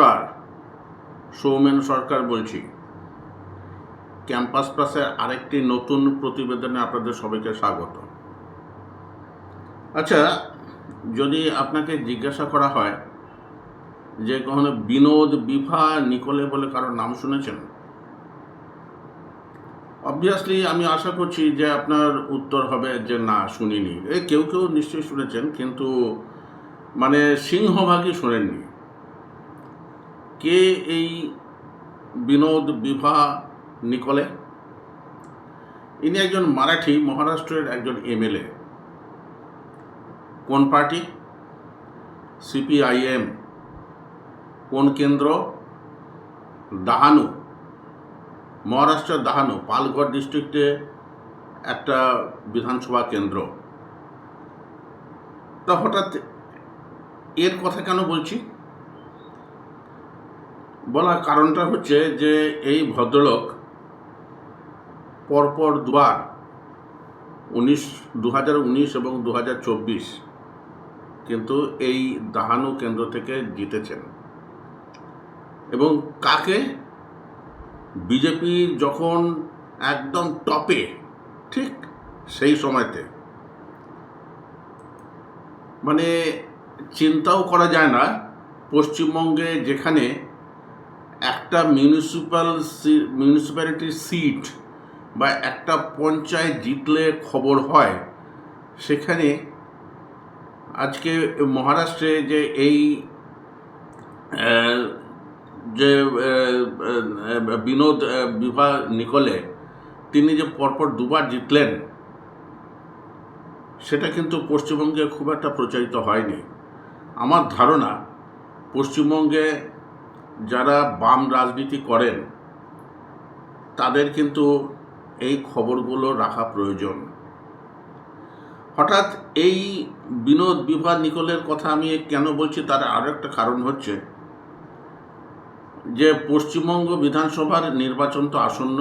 নমস্কার সৌমেন সরকার বলছি। ক্যাম্পাস প্লাসের আরেকটি নতুন প্রতিবেদনে আপনাদের সবাইকে স্বাগত। আচ্ছা যদি আপনাকে জিজ্ঞাসা করা হয় যে কখনো বিনোদ বিভা নিকোলে বলে কারোর নাম শুনেছেন? অবভিয়াসলি আমি আশা করছি যে আপনার উত্তর হবে যে না, শুনিনি। এ কেউ কেউ নিশ্চয়ই শুনেছেন, কিন্তু মানে সিংহভাগই শোনেননি। কে এই বিনোদ বিভা নিকলে? ইনি একজন মারাঠি, মহারাষ্ট্রের একজন এমএলএ। কোন পার্টি? সিপিআইএম। কোন কেন্দ্র? দাহানু। মহারাষ্ট্রের দাহানু, পালঘর ডিস্ট্রিক্টে একটা বিধানসভা কেন্দ্র। তা হঠাৎ এর কথা কেন বলছি? বলার কারণটা হচ্ছে যে এই ভদ্রলোক পরপর দুবার উনিশ দু এবং দু হাজার চব্বিশ কিন্তু এই দাহানু কেন্দ্র থেকে জিতেছেন। এবং কাকে? বিজেপি যখন একদম টপে, ঠিক সেই সময়তে। মানে চিন্তাও করা যায় না, পশ্চিমবঙ্গে যেখানে একটা মিউনিসিপ্যাল মিউনিসিপ্যালিটির সিট বা একটা পঞ্চায়েত জিতলে খবর হয়, সেখানে আজকে মহারাষ্ট্রে যে এই যে বিনোদ বিভা নিকলে, তিনি যে পরপর দুবার জিতলেন, সেটা কিন্তু পশ্চিমবঙ্গে খুব একটা প্রচারিত হয়নি। আমার ধারণা, পশ্চিমবঙ্গে যারা বাম রাজনীতি করেন, তাদের কিন্তু এই খবরগুলো রাখা প্রয়োজন। হঠাৎ এই বিনোদ বিভা নিকলের কথা আমি কেন বলছি তার আরও একটা কারণ হচ্ছে যে পশ্চিমবঙ্গ বিধানসভার নির্বাচন তো আসন্ন।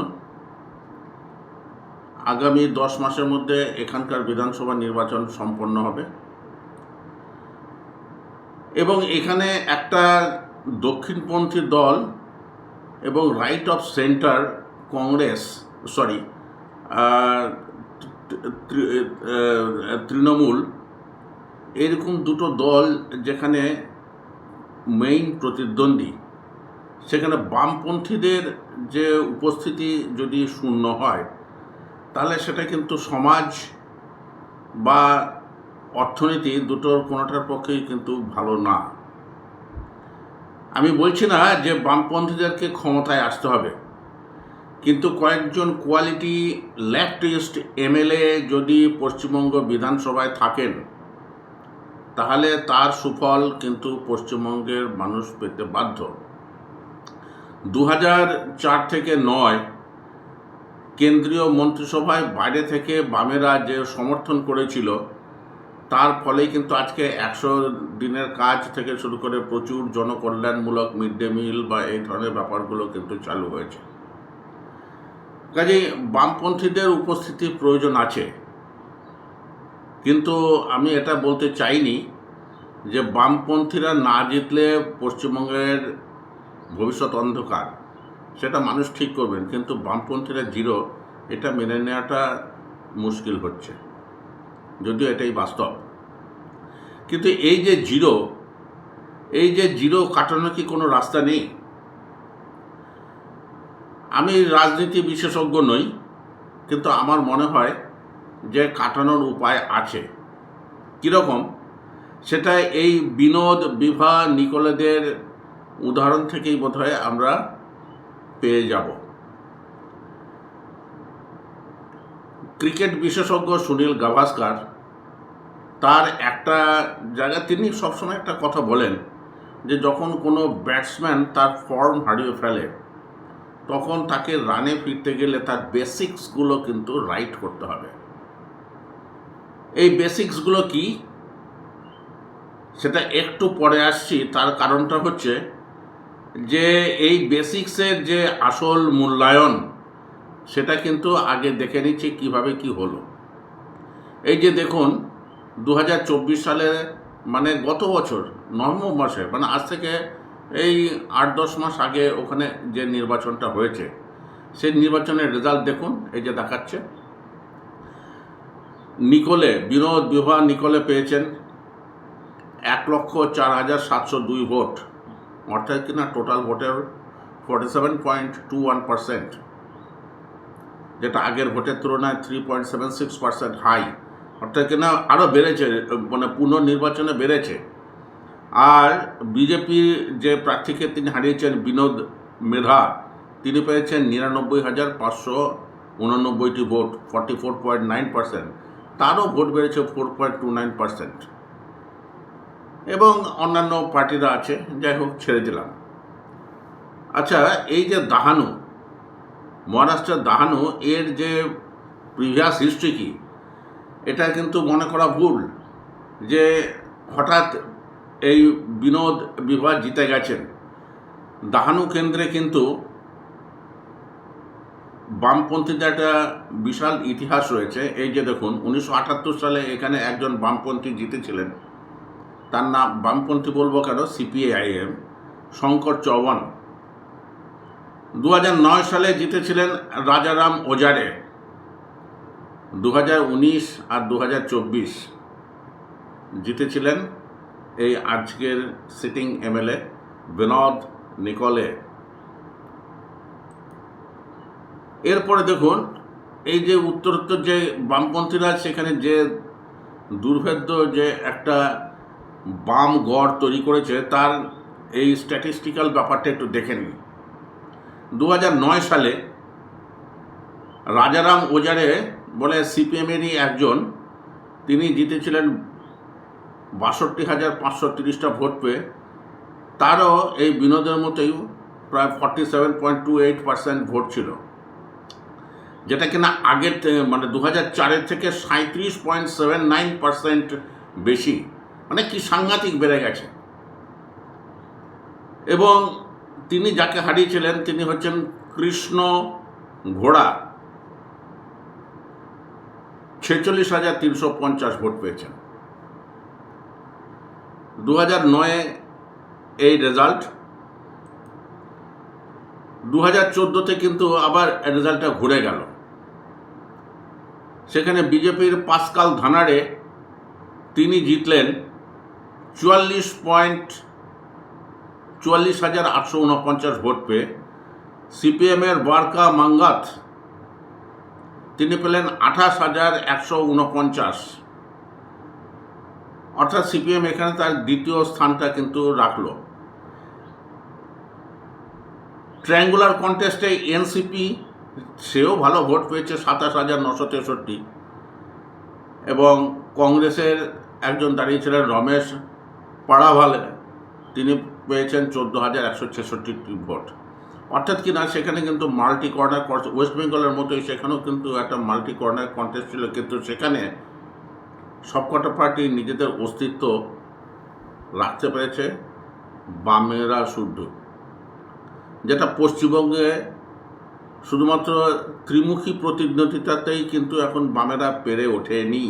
আগামী দশ মাসের মধ্যে এখানকার বিধানসভা নির্বাচন সম্পন্ন হবে। এবং এখানে একটা দক্ষিণপন্থী দল এবং right of centre Congress sorry Trinamool, এরকম দুটো দল যেখানে মেইন প্রতিদ্বন্দ্বী। সেখানে বামপন্থীদের যে উপস্থিতি যদি শূন্য হয়, তাহলে সেটা কিন্তু সমাজ বা অর্থনীতি দুটোর কোনোটার পক্ষেই কিন্তু ভালো না। আমি বলছি না যে বামপন্থীদেরকে ক্ষমতায় আসতে হবে, কিন্তু কয়েকজন কোয়ালিটি লেফটিস্ট এমএলএ যদি পশ্চিমবঙ্গ বিধানসভায় থাকেন, তাহলে তার সুফল কিন্তু পশ্চিমবঙ্গের মানুষ পেতে বাধ্য। দু চার থেকে নয় কেন্দ্রীয় মন্ত্রিসভায় বাইরে থেকে বামেরা যে সমর্থন করেছিল তার ফলেই কিন্তু আজকে একশো দিনের কাজ থেকে শুরু করে প্রচুর জনকল্যাণমূলক মিড ডে মিল বা এই ধরনের ব্যাপারগুলো কিন্তু চালু হয়েছে। কাজেই বামপন্থীদের উপস্থিতির প্রয়োজন আছে। কিন্তু আমি এটা বলতে চাইনি যে বামপন্থীরা না জিতলে পশ্চিমবঙ্গের ভবিষ্যৎ অন্ধকার, সেটা মানুষ ঠিক করবেন, কিন্তু বামপন্থীরা জিরো, এটা মেনে নেওয়াটা মুশকিল হচ্ছে। যদিও এটাই বাস্তব। কিন্তু এই যে জিরো, এই যে জিরো কাটানো কি কোনো রাস্তা নেই? আমি রাজনীতি বিশেষজ্ঞ নই, কিন্তু আমার মনে হয় যে কাটানোর উপায় আছে। কীরকম? সেটা এই বিনোদ, বিভা, নিকলেদের উদাহরণ থেকেই বোধহয় আমরা পেয়ে যাব। ক্রিকেট বিশেষজ্ঞ সুনীল গাভাস্কার তার একটা জায়গায় তিনি সবসময় একটা কথা বলেন যে যখন কোনো ব্যাটসম্যান তার ফর্ম হারিয়ে ফেলে, তখন তাকে রানে ফিরতে গেলে তার বেসিক্সগুলো কিন্তু রাইট করতে হবে। এই বেসিক্সগুলো কি? সেটা একটু পরে আসছি, তার কারণটা হচ্ছে যে এই বেসিক্সের যে আসল মূল্যায়ন, সেটা কিন্তু আগে দেখে নিচ্ছি কীভাবে কি হলো। এই যে দেখুন দু হাজার চব্বিশ সালে মানে গত বছর নভেম্বর মাসে মানে আজ থেকে এই আট দশ মাস আগে ওখানে যে নির্বাচনটা হয়েছে, সেই নির্বাচনের রেজাল্ট দেখুন, এই যে দেখাচ্ছে। নিকোলে, বিনোদ বিভা নিকোলে পেয়েছেন এক লক্ষ চার হাজার সাতশো দুই ভোট, অর্থাৎ কিনা টোটাল ভোটের forty seven point two one percent যেটা আগের ভোটের তুলনায় three point seven six percent high অর্থাৎ কিনা আরও বেড়েছে মানে পুনর্নির্বাচনে বেড়েছে। আর বিজেপির যে প্রার্থীকে তিনি হারিয়েছেন বিনোদ মেধা, তিনি পেয়েছেন নিরানব্বই হাজার পাঁচশো উননব্বইটি vote forty four point nine percent তারও ভোট বেড়েছে four point two nine percent এবং অন্যান্য পার্টিরা আছে, যাই হোক, ছেড়ে দিলাম। আচ্ছা এই যে দাহানু, মহারাষ্ট্রের দাহানু, এর যে প্রিভিয়াস হিস্ট্রি কি? এটা কিন্তু মনে করা ভুল যে হঠাৎ এই বিনোদ বিভাগ জিতে গেছেন। দাহানু কেন্দ্রে কিন্তু বামপন্থীদের একটা বিশাল ইতিহাস রয়েছে। এই যে দেখুন, উনিশশো আটাত্তর সালে এখানে একজন বামপন্থী জিতেছিলেন। তার নাম, বামপন্থী বলব কেন? সিপিআইএম শঙ্কর চৌহান। দু সালে জিতেছিলেন রাজারাম ওজারে। দু আর দু জিতেছিলেন এই আজকের সিটিং এমএলএ বিনোদ নিকলে। এরপরে দেখুন, এই যে উত্তরোত্তর যে বামপন্থীরা সেখানে যে দুর্ভেদ্য যে একটা বাম গড় তৈরি করেছে, তার এই স্ট্যাটিস্টিক্যাল ব্যাপারটা একটু দেখে নিন। দু সালে রাজারাম ওজারে বলে সিপিএমেরই একজন, তিনি জিতেছিলেন বাষট্টি হাজার পাঁচশো তিরিশটা ভোট পেয়ে। তারও এই বিনোদের মতোই প্রায় forty seven point two eight percent vote ছিল। যেটা কিনা আগের মানে দু হাজার চারের থেকে সাঁত্রিশ পয়েন্ট সেভেন নাইন পার্সেন্ট বেশি। মানে কি সাংঘাতিক বেড়ে গেছে। এবং তিনি যাকে হারিয়েছিলেন, তিনি হচ্ছেন কৃষ্ণ ঘোড়া। ছেচল্লিশ হাজার তিনশো পঞ্চাশ ভোট পেয়েছেন। দু হাজার নয়ে এই রেজাল্ট দু হাজার চোদ্দোতে কিন্তু আবার রেজাল্টটা ঘুরে গেল। সেখানে বিজেপির পাসকাল ধানারে তিনি জিতলেন চুয়াল্লিশ পয়েন্ট চুয়াল্লিশ হাজার আটশো উনপঞ্চাশ ভোট পেয়ে। সিপিএমের বারকা মাঙ্গাত তিনি পেলেন আঠাশ হাজার একশো উনপঞ্চাশ। অর্থাৎ সিপিএম এখানে তার দ্বিতীয় স্থানটা কিন্তু রাখল। ট্রায়াঙ্গুলার কন্টেস্টে এনসিপি, সেও ভালো ভোট পেয়েছে সাতাশ হাজার নশো তেষট্টি। এবং কংগ্রেসের একজন দাঁড়িয়েছিলেন রমেশ পাড়াভালে। তিনি পেয়েছেন চোদ্দ হাজার একশো ছেষট্টি ভোট। অর্থাৎ কি না, সেখানে কিন্তু মাল্টি কর্নার ওয়েস্ট বেঙ্গলের মতোই সেখানেও কিন্তু একটা মাল্টি কর্নার কন্টেস্ট ছিল। কিন্তু সেখানে সবকটা পার্টি নিজেদের অস্তিত্ব রাখতে পেরেছে বামেরা শুদ্ধ। যেটা পশ্চিমবঙ্গে শুধুমাত্র ত্রিমুখী প্রতিদ্বন্দ্বিতাতেই কিন্তু এখন বামেরা পেরে ওঠেনি।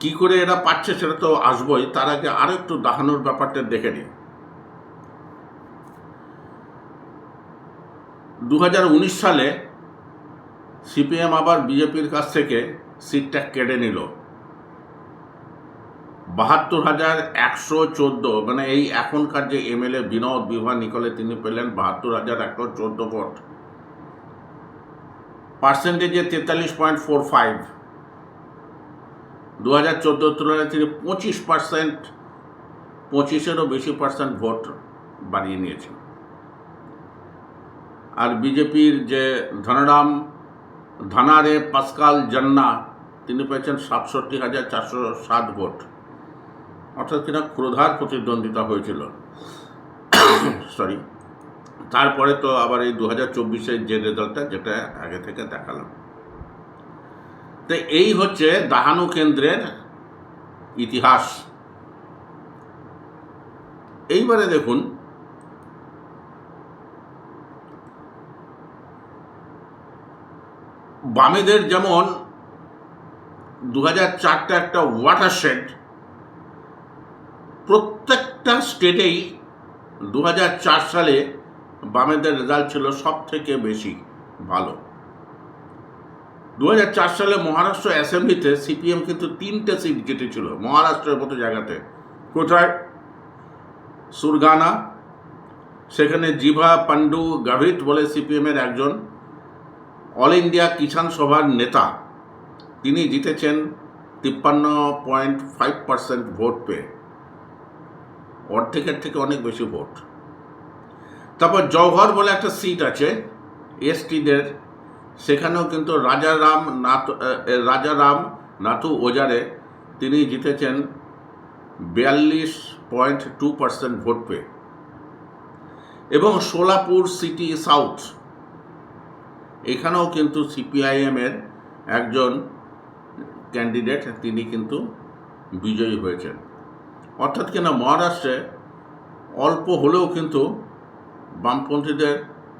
কি করে এরা পাচ্ছে সেটা তো আসবই, তার আগে আরও একটু দাহানোর ব্যাপারটা দেখে নিই। দু হাজার উনিশ সালে সিপিএম আবার বিজেপির কাছ থেকে সিটটা কেড়ে নিল। বাহাত্তর হাজার একশো চোদ্দ মানে এই এখনকার যে এমএলএ বিনোদ বিভা নিকলে তিনি পেলেন বাহাত্তর হাজার একশো চোদ্দ ভোট। পার্সেন্টেজে তেতাল্লিশ পয়েন্ট ফোর ফাইভ। দু হাজার চোদ্দোর তুলনায় তিনি পঁচিশ পার্সেন্ট, পঁচিশেরও বেশি পার্সেন্ট ভোট বাড়িয়ে নিয়েছেন। আর বিজেপির যে ধনরাম, ধনারে পাসকাল জান্না, তিনি পেয়েছেন সাতষট্টি হাজার চারশো সাত ভোট। অর্থাৎ কিনা ক্রোধার প্রতিদ্বন্দ্বিতা হয়েছিল। সরি তারপরে তো আবার এই দু হাজার চব্বিশের যে রেজাল্টটা, যেটা আগে থেকে দেখালাম। তো এই হচ্ছে দাহানু কেন্দ্রের ইতিহাস। এইবারে দেখুন বামেদের যেমন দু হাজার চারটা একটা ওয়াটারশেড প্রত্যেকটা স্টেটেই দু হাজার চার সালে বামেদের রেজাল্ট ছিল সব থেকে বেশি ভালো। দু হাজার চার সালে মহারাষ্ট্র অ্যাসেম্বলিতে সিপিএম কিন্তু তিনটে সিট জিতেছিল মহারাষ্ট্রের মতো জায়গাতে। কোথায়? সুরগানা, সেখানে জিভা পান্ডু গাভিত বলে সিপিএমের একজন অল ইন্ডিয়া কিষাণ সভার নেতা, তিনি জিতেছেন তিপ্পান্ন পয়েন্ট ফাইভ পার্সেন্ট ভোট পেয়ে। অর্ধেকের থেকে অনেক বেশি ভোট। তারপর জওহর বলে একটা সিট আছে এসটিদের সেখানেও কিন্তু রাজারাম নাথ রাজারাম নাথু ওজারে তিনি জিতেছেন বিয়াল্লিশ পয়েন্ট টু পার্সেন্ট ভোট পেয়ে। এবং সোলাপুর সিটি সাউথ এখানেও কিন্তু সিপিআইএমের একজন ক্যান্ডিডেট তিনি কিন্তু বিজয়ী হয়েছেন। অর্থাৎ কিনা মহারাষ্ট্রে অল্প হলেও কিন্তু বামপন্থীদের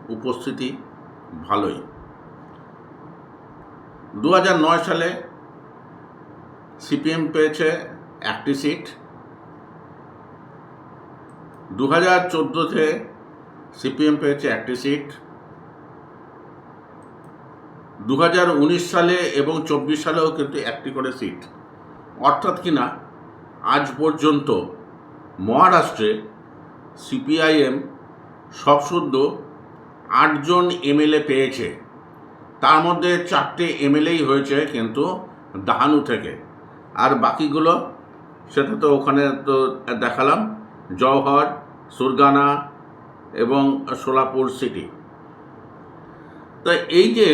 উপস্থিতি ভালোই। দু সালে সিপিএম পেয়েছে একটি সিট দু হাজার চোদ্দোতে সিপিএম পেয়েছে একটি সিট দু হাজার উনিশ সালে এবং চব্বিশ সালেও কিন্তু একটি করে সিট অর্থাৎ কিনা আজ পর্যন্ত মহারাষ্ট্রে সিপিআইএম সবশুদ্ধ আটজন এমএলএ পেয়েছে। তার মধ্যে চারটে এমএলএই হয়েছে কিন্তু দাহানু থেকে। আর বাকিগুলো, সেটা তো ওখানে তো দেখালাম, জওহর, সুরগানা এবং সোলাপুর সিটি তো এই যে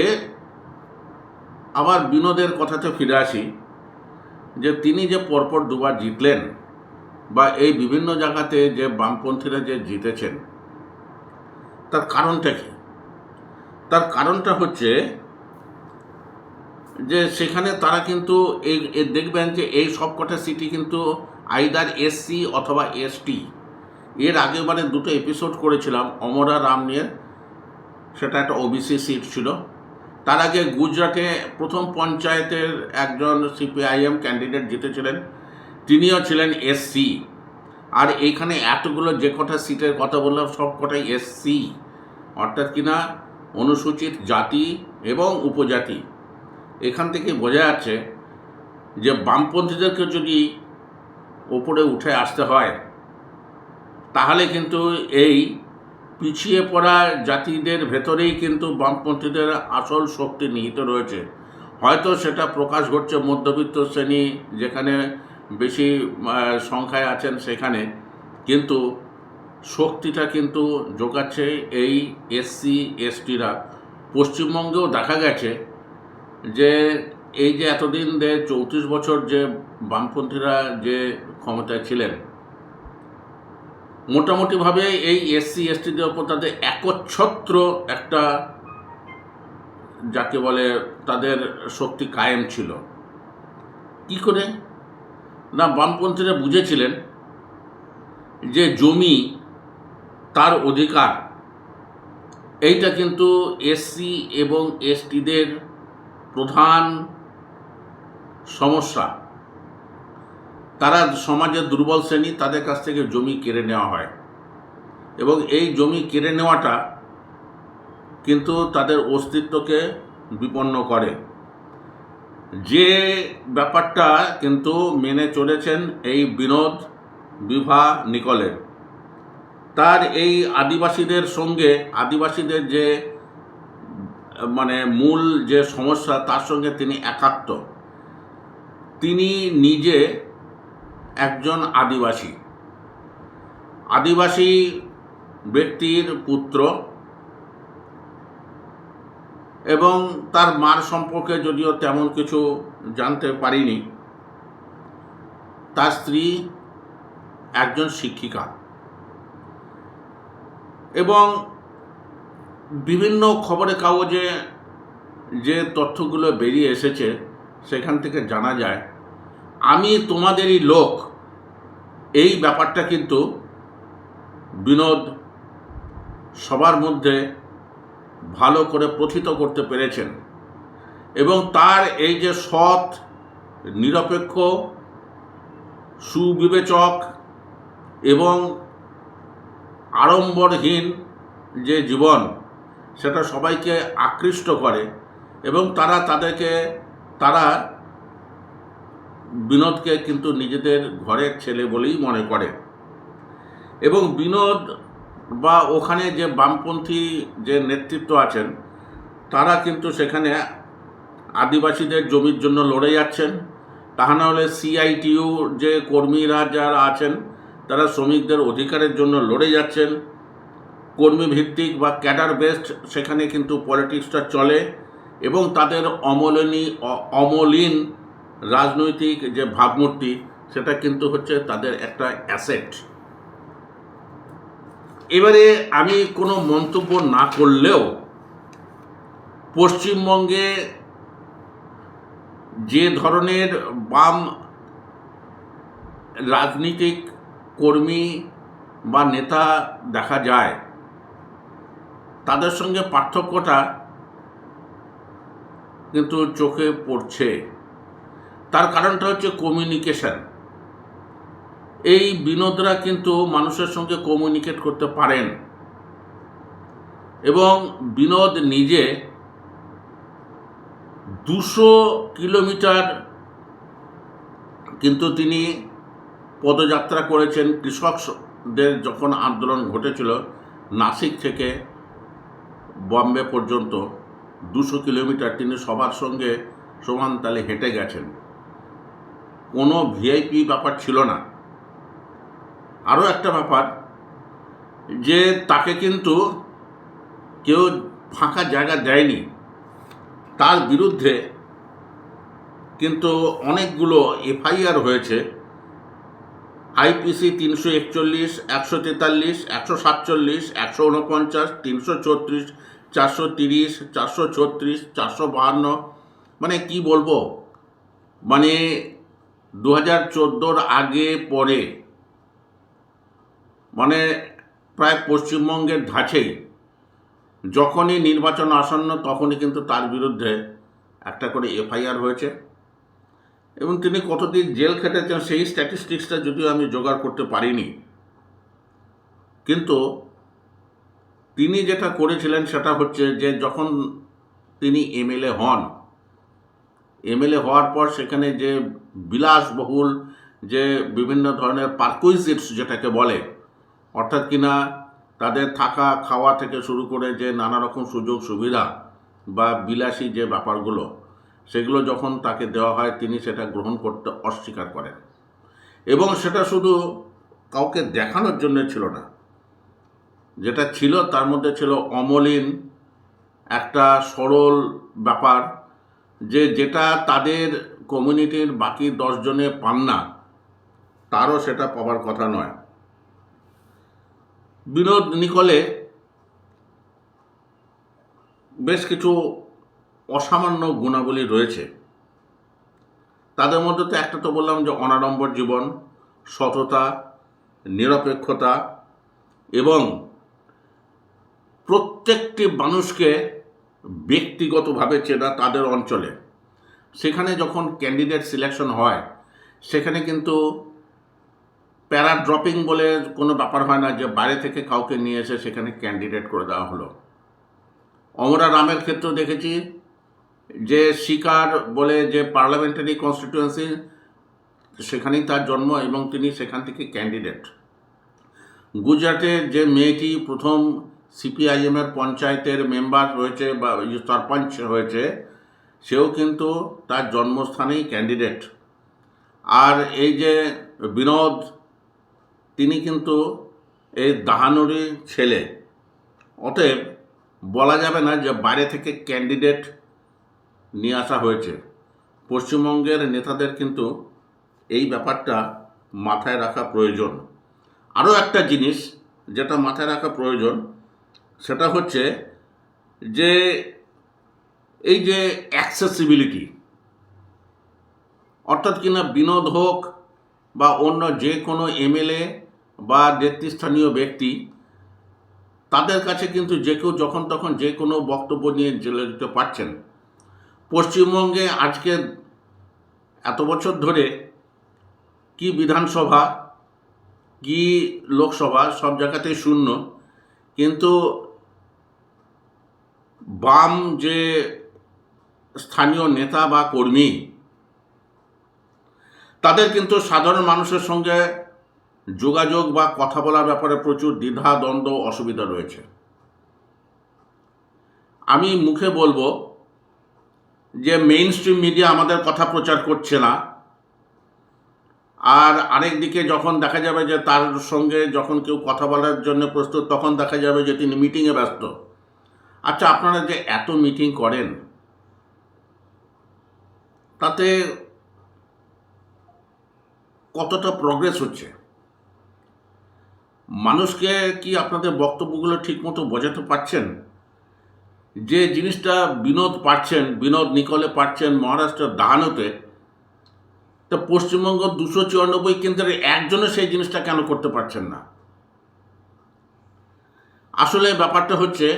আবার বিনোদের কথাতে ফিরে আসি, যে তিনি যে পরপর দুবার জিতলেন বা এই বিভিন্ন জায়গাতে যে বামপন্থীরা যে জিতেছেন, তার কারণটা কি? তার কারণটা হচ্ছে যে সেখানে তারা কিন্তু এই দেখবেন যে এই সবকটা সিটি কিন্তু আইদার এসসি অথবা এসটি এর আগেবারে দুটো এপিসোড করেছিলাম, অমরা রাম নিয়ে, সেটা একটা ওবিসি সিট ছিল। তার আগে গুজরাটে প্রথম পঞ্চায়েতের একজন সিপিআইএম ক্যান্ডিডেট জিতেছিলেন। তিনিও ছিলেন এসসি আর এইখানে এতগুলো যে কটা সিটের কথা বললাম, সব কটাই এসসি অর্থাৎ কিনা অনুসূচিত জাতি এবং উপজাতি। এখান থেকে বোঝা যাচ্ছে যে বামপন্থীদেরকে যদি ওপরে উঠে আসতে হয়, তাহলে কিন্তু এই পিছিয়ে পড়া জাতিদের ভেতরেই কিন্তু বামপন্থীদের আসল শক্তি নিহিত রয়েছে। হয়তো সেটা প্রকাশ ঘটছে মধ্যবিত্ত শ্রেণি যেখানে বেশি সংখ্যায় আছেন সেখানে, কিন্তু শক্তিটা কিন্তু যোগাচ্ছে এই এসসি এসটিরা পশ্চিমবঙ্গেও দেখা গেছে যে এই যে এতদিন যে চৌত্রিশ বছর যে বামপন্থীরা যে ক্ষমতায় ছিলেন মোটামুটিভাবে এই এসসি, এসটিদের ওপর তাদের একচ্ছত্র একটা যাকে বলে তাদের শক্তি কায়েম ছিল। কি করে? না, বামপন্থীরা বুঝেছিলেন যে জমি তার অধিকার। এইটা কিন্তু এসসি এবং এসটিদের প্রধান সমস্যা। তারা সমাজের দুর্বল শ্রেণি, তাদের কাছ থেকে জমি কেড়ে নেওয়া হয়। এবং এই জমি কেড়ে নেওয়াটা কিন্তু তাদের অস্তিত্বকে বিপন্ন করে। যে ব্যাপারটা কিন্তু মেনে চলেছেন এই বিনোদ বিভা নিকলের তার এই আদিবাসীদের সঙ্গে, আদিবাসীদের যে মানে মূল যে সমস্যা, তার সঙ্গে তিনি একাত্ম। তিনি নিজে একজন আদিবাসী। আদিবাসী ব্যক্তির পুত্র এবং তার মার সম্পর্কে যদিও তেমন কিছু জানতে পারিনি, তার স্ত্রী একজন শিক্ষিকা এবং বিভিন্ন খবরের কাগজে যে তথ্যগুলো বেরিয়ে এসেছে, সেখান থেকে জানা যায় আমি তোমাদেরই লোক। এই ব্যাপারটা কিন্তু বিনোদ সবার মধ্যে ভালো করে প্রথিত করতে পেরেছেন। এবং তার এই যে সৎ, নিরপেক্ষ, সুবিবেচক এবং আড়ম্বরহীন যে জীবন, সেটা সবাইকে আকৃষ্ট করে এবং তারা তাদেরকে, তারা বিনোদকে কিন্তু নিজেদের ঘরের ছেলে বলেই মনে করে। এবং বিনোদ বা ওখানে যে বামপন্থী যে নেতৃত্ব আছেন, তারা কিন্তু সেখানে আদিবাসীদের জমির জন্য লড়ে যাচ্ছেন। তাহা না হলে সিআইটিউ যে কর্মীরা যারা আছেন, তারা শ্রমিকদের অধিকারের জন্য লড়ে যাচ্ছেন। কর্মী ভিত্তিক বা ক্যাডার বেসড সেখানে কিন্তু পলিটিক্সটা চলে এবং তাদের অমলিনী অমলিন রাজনৈতিক যে ভাবমূর্তি, সেটা কিন্তু হচ্ছে তাদের একটা অ্যাসেট এবারে আমি কোনো মন্তব্য না করলেও পশ্চিমবঙ্গে যে ধরনের বাম রাজনীতিক কর্মী বা নেতা দেখা যায়, তাদের সঙ্গে পার্থক্যটা কিন্তু চোখে পড়ছে। তার কারণটা হচ্ছে কমিউনিকেশন এই বিনোদরা কিন্তু মানুষের সঙ্গে কমিউনিকেট করতে পারেন। এবং বিনোদ নিজে দুশো কিলোমিটার কিন্তু তিনি পদযাত্রা করেছেন। কৃষকদের যখন আন্দোলন ঘটেছিল, নাসিক থেকে বম্বে পর্যন্ত দুশো কিলোমিটার তিনি সবার সঙ্গে সমান তালে হেঁটে গেছেন। কোনো ভিআইপি ব্যাপার ছিল না। আরও একটা ব্যাপার যে তাকে কিন্তু কেউ ফাঁকা জায়গা দেয়নি। তার বিরুদ্ধে কিন্তু অনেকগুলো এফআইআর হয়েছে। আইপিসি তিনশো একচল্লিশ, একশো তেতাল্লিশ, একশো সাতচল্লিশ, একশো উনপঞ্চাশ তিনশো চৌত্রিশ, চারশো তিরিশ, চারশো ছত্রিশ, চারশো বাহান্ন। মানে কি বলব? মানে দু হাজার চোদ্দোর আগে পরে মানে প্রায় পশ্চিমবঙ্গের ধাঁচেই যখনই নির্বাচন আসন্ন তখনই কিন্তু তার বিরুদ্ধে একটা করে এফআইআর হয়েছে। এবং তিনি কতদিন জেল খেটেছেন সেই স্ট্যাটিস্টিক্সটা যদিও আমি জোগাড় করতে পারিনি। কিন্তু তিনি যেটা করেছিলেন সেটা হচ্ছে যে যখন তিনি এমএলএ হন, এমএলএ হওয়ার পর সেখানে যে বিলাসবহুল যে বিভিন্ন ধরনের পার্কুইজিটস যেটাকে বলে, অর্থাৎ কিনা তাদের থাকা, খাওয়া থেকে শুরু করে যে নানা রকম সুযোগ সুবিধা বা বিলাসী যে ব্যাপারগুলো, সেগুলো যখন তাকে দেওয়া হয়, তিনি সেটা গ্রহণ করতে অস্বীকার করেন। এবং সেটা শুধু কাউকে দেখানোর জন্য ছিল না, যেটা ছিল তার মধ্যে ছিল অমলিন একটা সরল ব্যাপার যে যেটা তাদের কমিউনিটির বাকি দশজনে পান না, তারও সেটা পাওয়ার কথা নয়। বিনোদ নিকলে বেশ কিছু অসামান্য গুণাবলী রয়েছে। তাদের মধ্যে তো একটা তো বললাম যে অনাড়ম্বর জীবন, সততা, নিরপেক্ষতা এবং প্রত্যেকটি মানুষকে ব্যক্তিগতভাবে চেনা তাদের অঞ্চলে। সেখানে যখন ক্যান্ডিডেট সিলেকশন হয়, সেখানে কিন্তু প্যারা ড্রপিং বলে কোনো ব্যাপার হয় না যে বাইরে থেকে কাউকে নিয়ে এসে সেখানে ক্যান্ডিডেট করে দেওয়া হলো। অমরা রামের ক্ষেত্রেও দেখেছি যে শিকার বলে যে পার্লামেন্টারি কনস্টিটিউয়েন্সি সেখানেই তার জন্ম এবং তিনি সেখান থেকে ক্যান্ডিডেট গুজরাটের যে মেয়েটি প্রথম সিপিআইএমের পঞ্চায়েতের মেম্বার হয়েছে বা সরপঞ্চ হয়েছে সেও কিন্তু তার জন্মস্থানেই ক্যান্ডিডেট আর এই যে বিনোদ, তিনি কিন্তু এই দাহানুরি ছেলে। অতএব বলা যাবে না যে বাইরে থেকে ক্যান্ডিডেট নিয়ে আসা হয়েছে। পশ্চিমবঙ্গের নেতাদের কিন্তু এই ব্যাপারটা মাথায় রাখা প্রয়োজন। আরও একটা জিনিস যেটা মাথায় রাখা প্রয়োজন, সেটা হচ্ছে যে এই যে অ্যাক্সেসিবিলিটি অর্থাৎ কিনা বিনোদ হোক বা অন্য যে কোনো এমএলএ বা নেতৃস্থানীয় ব্যক্তি, তাদের কাছে কিন্তু যে কেউ যখন তখন যে কোনো বক্তব্য নিয়ে জেলে দিতে পারছেন। পশ্চিমবঙ্গে আজকে এত বছর ধরে কি বিধানসভা, কি লোকসভা, সব জায়গাতেই শূন্য। কিন্তু বাম যে স্থানীয় নেতা বা কর্মী, তাদের কিন্তু সাধারণ মানুষের সঙ্গে যোগাযোগ বা কথা বলার ব্যাপারে প্রচুর দ্বিধা, দ্বন্দ্ব, অসুবিধা রয়েছে। আমি মুখে বলব যে মেইন স্ট্রিম মিডিয়া আমাদের কথা প্রচার করছে না। আর আরেক দিকে যখন দেখা যাবে যে তার সঙ্গে যখন কেউ কথা বলার জন্য প্রস্তুত, তখন দেখা যাবে যে তিনি মিটিংয়ে ব্যস্ত। আচ্ছা আপনারা যে এত মিটিং করেন তাতে কতটা প্রগ্রেস হচ্ছে? মানুষকে কি আপনাদের বক্তব্যগুলো ঠিকমতো বোঝাতে পারছেন? যে জিনিসটা বিনোদ পাচ্ছেন, বিনোদ নিকলে পাচ্ছেন মহারাষ্ট্রের দাহানোতে, তো পশ্চিমবঙ্গ দুশো চুরানব্বই কেন্দ্রের একজনে সেই জিনিসটা কেন করতে পারছেন না? আসলে ব্যাপারটা হচ্ছে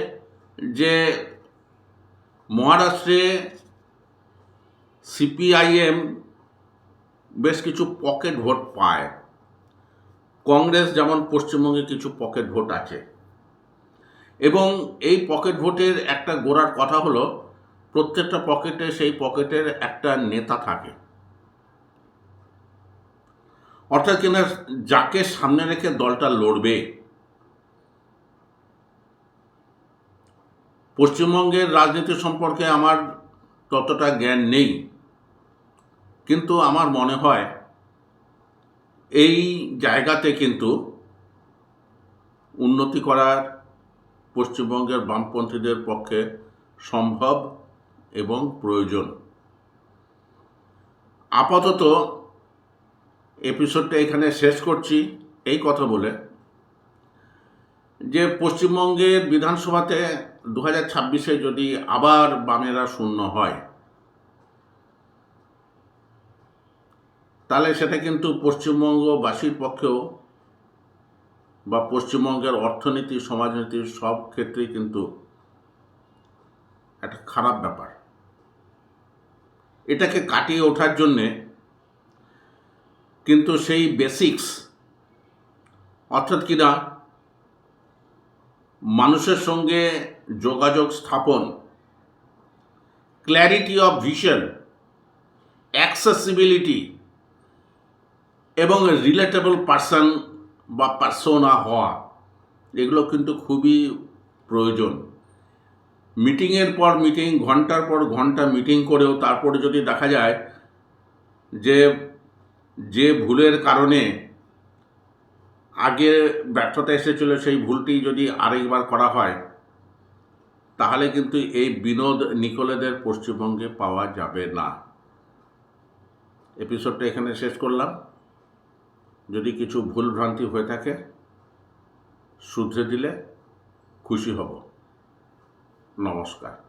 যে মহারাষ্ট্রে সিপিআইএম বেশ কিছু পকেট ভোট পায়। কংগ্রেস যেমন পশ্চিমবঙ্গে কিছু পকেট ভোট আছে। এবং এই পকেট ভোটের একটা গোড়ার কথা হলো, প্রত্যেকটা পকেটে সেই পকেটের একটা নেতা থাকে। অর্থাৎ কিনা যাকে সামনে রেখে দলটা লড়বে, পশ্চিমবঙ্গের রাজনীতি সম্পর্কে আমার ততটা জ্ঞান নেই। কিন্তু আমার মনে হয় এই জায়গাতে কিন্তু উন্নতি করার পশ্চিমবঙ্গের বামপন্থীদের পক্ষে সম্ভব এবং প্রয়োজন। আপাতত এপিসোডটা এখানে শেষ করছি এই কথা বলে যে পশ্চিমবঙ্গের বিধানসভাতে দু হাজার ছাব্বিশে যদি আবার বামেরা শূন্য হয় তাহলে সেটা কিন্তু পশ্চিমবঙ্গবাসীর পক্ষেও বা পশ্চিমবঙ্গের অর্থনীতি, সমাজনীতি সব ক্ষেত্রেই কিন্তু একটা খারাপ ব্যাপার। এটাকে কাটিয়ে ওঠার জন্যে কিন্তু সেই বেসিক্স অর্থাৎ কিনা মানুষের সঙ্গে যোগাযোগ স্থাপন ক্ল্যারিটি অফ ভিশন অ্যাক্সেসিবিলিটি এবং রিলেটেবল পার্সন বা পার্সোনা হওয়া, এগুলো কিন্তু খুবই প্রয়োজন। মিটিংয়ের পর মিটিং, ঘণ্টার পর ঘণ্টা মিটিং করেও তারপরে যদি দেখা যায় যে যে ভুলের কারণে আগে ব্যর্থতা এসেছিল সেই ভুলটি যদি আরেকবার করা হয়, তাহলে কিন্তু এই বিনোদ নিকলেদের পশ্চিমবঙ্গে পাওয়া যাবে না। এপিসোডটা এখানে শেষ করলাম। যদি কিছু ভুল ভ্রান্তি হয়ে থাকে শুধরে দিলে খুশি হব। নমস্কার।